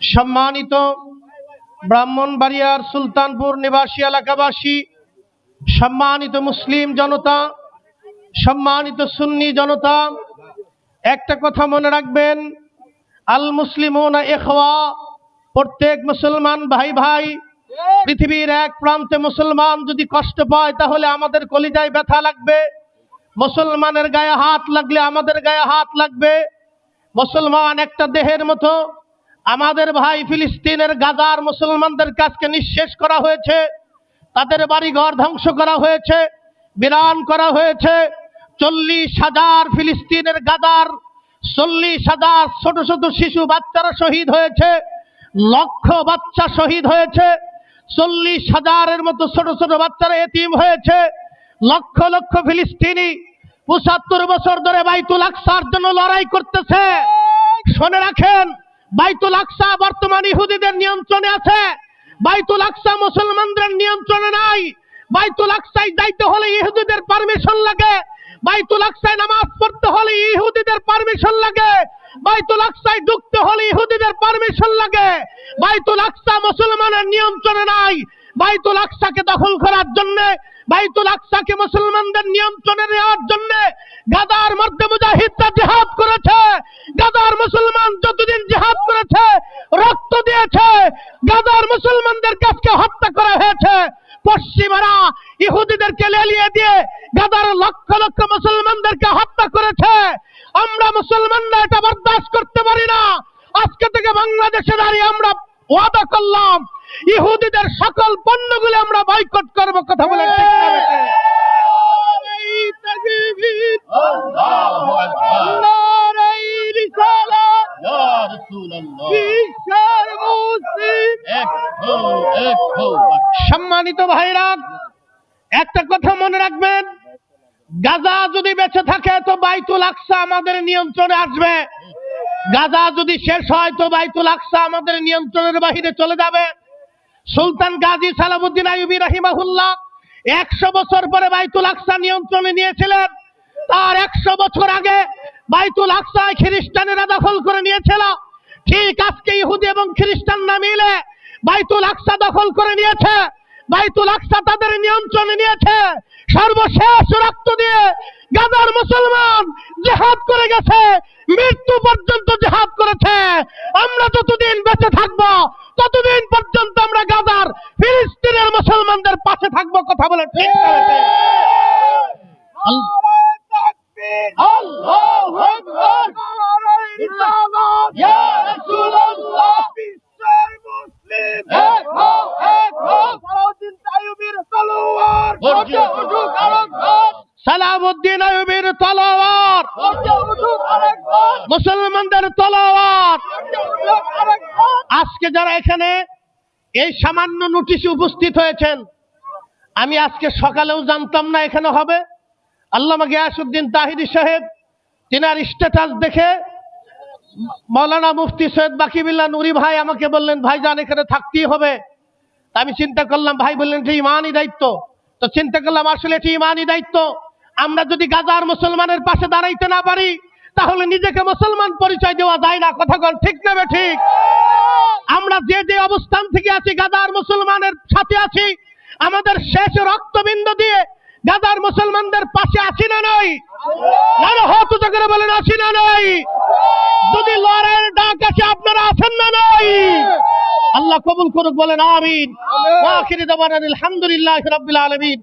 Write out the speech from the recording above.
সম্মানিত ব্রাহ্মণবাড়িয়ার সুলতানপুর নিবাসী এলাকাবাসী, সম্মানিত মুসলিম জনতা, সম্মানিত সুন্নি জনতা, একটা কথা মনে রাখবেন, আল মুসলিমুন এখওয়া প্রত্যেক মুসলমান ভাই ভাই, পৃথিবীর এক প্রান্তে মুসলমান যদি কষ্ট পায় তাহলে আমাদের কলিজায় ব্যথা লাগবে, মুসলমানের গায়ে হাত লাগলে আমাদের গায়ে হাত লাগবে, মুসলমান একটা দেহের মতো আমাদের ভাই ফিলিস্তিনের গাজার মুসলমানদের কাছকে নিঃশেষ করা হয়েছে, তাদের বাড়িঘর ধ্বংস করা হয়েছে, বিরান করা হয়েছে। চল্লিশ হাজার ফিলিস্তিনের গাজার চল্লিশ হাজার ছোট ছোট শিশু বাচ্চারা শহীদ হয়েছে, লক্ষ বাচ্চা শহীদ হয়েছে, চল্লিশ হাজারের মতো ছোট ছোট বাচ্চারা এতিম হয়েছে, লক্ষ লক্ষ ফিলিস্তিনি পঁচাত্তর বছর ধরে বাইতুল আকসার জন্য লড়াই করতেছে। শুনে রাখেন বাইতুল আকসা বর্তমান ইহুদিদের নিয়ন্ত্রণে আছে। বাইতুল আকসা মুসলমানদের নিয়ন্ত্রণে নাই। বাইতুল আকসায় যাইতে হলে ইহুদিদের পারমিশন লাগে। বাইতুল আকসায় নামাজ পড়তে হলে ইহুদিদের পারমিশন লাগে। বাইতুল আকসায় ঢুকতে হলে ইহুদিদের পারমিশন লাগে। বাইতুল আকসা মুসলমানের নিয়ন্ত্রণে নাই। বাইতুল আকসাকে দখল করার জন্য, বাইতুল আকসাকে মুসলমানদের নিয়ন্ত্রণে নেওয়ার জন্য গাদার মধ্যে মুজাহিদরা করা হয়েছে পশ্চিমারা ইহুদিদেরকে লেলিয়ে দিয়ে গাদার লক্ষ লক্ষ মুসলমানদেরকে হত্যা করেছে। আমরা মুসলমানরা এটা বরদাস্ত করতে পারি না। আজকে থেকে বাংলাদেশে দাঁড়িয়ে আমরা ওয়াদা করলাম ইহুদিদের সকল পণ্যগুলো আমরা বয়কট করব কথা বলে এক সম্মানিত ভাইরা, একটা কথা মনে রাখবেন, গাজা যদি বেঁচে থাকে তো বাইতুল আকসা আমাদের নিয়ন্ত্রণে আসবে। গাজা যদি শেষ হয় তো বাইতুল আকসা আমাদের নিয়ন্ত্রণের বাহিরে চলে যাবে। সুলতান গাজী সালাবুদ্দিন আইবি রাহিমাহুল্লাহ একশো বছর পরে বাইতুল আকসা নিয়ন্ত্রণে নিয়েছিলেন। তার একশো বছর আগে বাইতুল আকসায় খ্রিস্টানেরা দখল করে নিয়েছিল। ঠিক আজকে ইহুদি এবং খ্রিস্টানরা মিলে বাইতুল আকসা দখল করে নিয়েছে। বাইতুল আকসা তাদের নিয়ন্ত্রণে নিয়েছে। সর্বশেষ রক্ত দিয়ে গাজার মুসলমান জেহাদ করে গেছে। মৃত্যু পর্যন্ত জেহাদ করেছে। আমরা যতদিন বেঁচে থাকব, ততদিন পর্যন্ত আমরা গাজার ফিলিস্তিনের মুসলমানদের পাশে থাকব, কথা বলে ঠিক গর্জে উঠুক আরেকবার মুসলমানদের আরেকবার আজকে যারা এখানে এই সামান্য নোটিশে উপস্থিত হয়েছেন, আমি আজকে সকালেও জানতাম না এখানে হবে। আল্লামা গিয়াসুদ্দিন তাহিরি সাহেব, তিনার স্ট্যাটাস দেখে মৌলানা মুফতি সৈয়দ বাকিবিল্লা নুরি ভাই আমাকে বললেন ভাইজান এখানে থাকতেই হবে। আমি চিন্তা করলাম, ভাই বললেন এটি ইমানই দায়িত্ব। তো চিন্তা করলাম, আসলে এটি ইমানই দায়িত্ব। আমরা যদি গাজার মুসলমানের পাশে দাঁড়াইতে না পারি তাহলে নিজেকে মুসলমান পরিচয় দেওয়া যায় না। কথা কন ঠিক নেবে ঠিক? আমরা যে যে অবস্থান থেকে আছি গাজার মুসলমানের সাথে আছি আমাদের শেষ রক্তবিন্দ দিয়ে গাজার মুসলমানদের পাশে আছি না নাই? হত করে বলেন আছি না নাই? যদি লড়াইয়ের ডাক আছে আপনারা আছেন না নাই? আল্লাহ কবুল করুক বলেন আমিন। আখিরি আলহামদুলিল্লাহি রাব্বিল আলামিন।